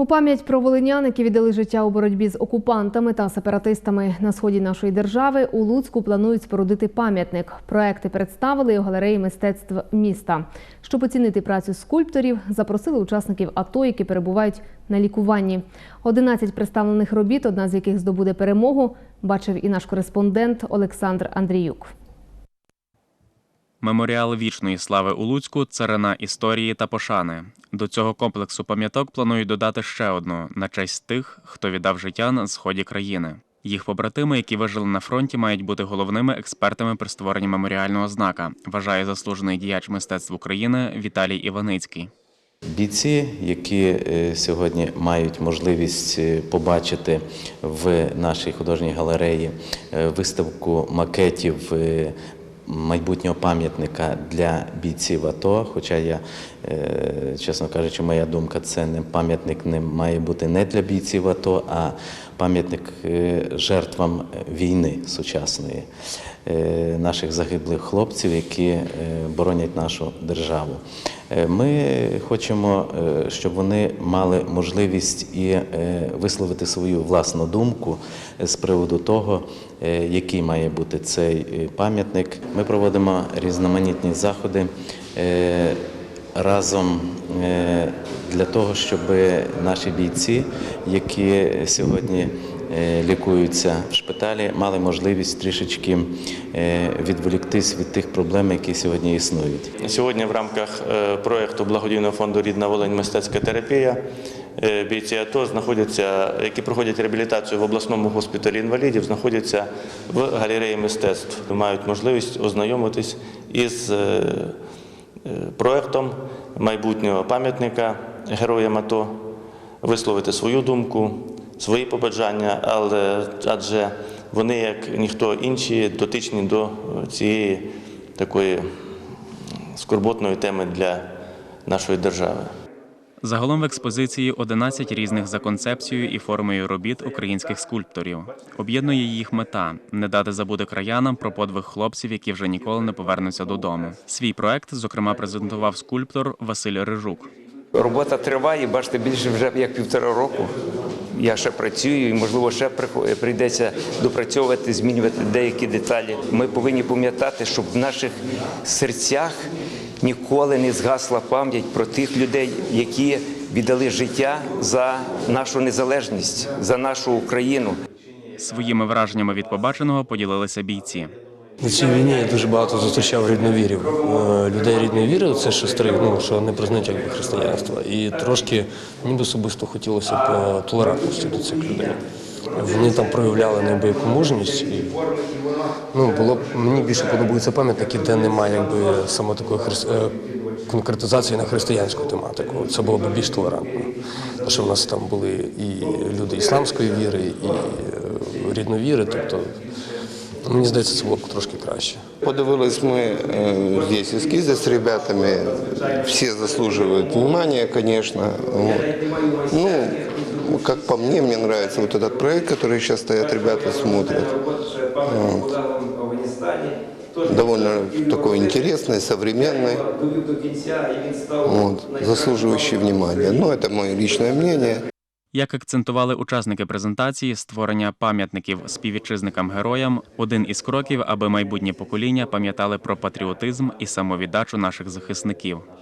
У пам'ять про волинян, які віддали життя у боротьбі з окупантами та сепаратистами на сході нашої держави, у Луцьку планують спорудити пам'ятник. Проекти представили у галереї мистецтв міста. Щоб оцінити працю скульпторів, запросили учасників АТО, які перебувають на лікуванні. 11 представлених робіт, одна з яких здобуде перемогу, бачив і наш кореспондент Олександр Андріюк. Меморіал вічної слави у Луцьку царина історії та пошани. До цього комплексу пам'яток планують додати ще одну на честь тих, хто віддав життя на сході країни. Їх побратими, які вижили на фронті, мають бути головними експертами при створенні меморіального знака, вважає заслужений діяч мистецтв України Віталій Іваницький. Бійці, які е, сьогодні мають можливість е, побачити в нашій художній галереї е, виставку макетів майбутнього пам'ятника для бійців АТО. Хоча я, е, чесно кажучи, моя думка, це не пам'ятник не має бути не для бійців АТО, а пам'ятник е, жертвам війни сучасної, е, наших загиблих хлопців, які боронять нашу державу. Е, Ми хочемо, е, щоб вони мали можливість і е, висловити свою власну думку з приводу того, який має бути цей пам'ятник. Ми проводимо різноманітні заходи разом для того, щоб наші бійці, які сьогодні лікуються в шпиталі, мали можливість трішечки е, відволіктись від тих проблем, які сьогодні існують. Сьогодні в рамках е, проєкту благодійного фонду Рідна Волинь мистецька терапія е, бійці АТО знаходяться, які проходять реабілітацію в обласному госпіталі інвалідів, знаходяться в галереї мистецтв. Мають можливість ознайомитись із е, е, проєктом майбутнього пам'ятника героям АТО, висловити свою думку, свої побажання, але адже вони, як ніхто інші, дотичні до е, цієї такої скорботної теми для нашої держави. Загалом в експозиції 11 різних за концепцією і формою робіт українських скульпторів. Об'єднує їх мета не дати забути краянам про подвиг хлопців, які вже ніколи не повернуться додому. Свій проект, зокрема, презентував скульптор Василь Рижук. Робота триває, бачите, більше вже як півтора року. Я ще працюю і, можливо, ще прихо- прийдеться допрацьовувати, змінювати деякі деталі. Ми повинні пам'ятати, щоб в наших серцях ніколи не згасла пам'ять про тих людей, які віддали життя за нашу незалежність, за нашу Україну. Своїми враженнями від побаченого поділилися бійці. На цій війні я дуже багато зустрічав рідновірів. Е, Людей рідної віри, це що старих, ну що не признають якби християнства. І трошки мені особисто хотілося б е, толерантності до цих людей. Вони там проявляли неабияку мужність. І, ну, було мені більше подобаються пам'ятники, де немає якби саме такої хрис... е, конкретизації на християнську тематику. Це було б більш толерантно. Тому що в нас там були і люди ісламської віри, і рідновіри, тобто. Мені здається, це було б трошки краще. Подивились мы э, здесь эскизы с ребятами. Все заслуживают внимания, конечно. Ну, как по мне, мне нравится вот этот проект, который сейчас стоят, ребята смотрят. Довольно такой интересный, современный, вот, заслуживающий внимания. Ну, это мое личное мнение. Як акцентували учасники презентації, створення пам'ятників співвітчизникам героям один із кроків, аби майбутнє покоління пам'ятали про патріотизм і самовіддачу наших захисників.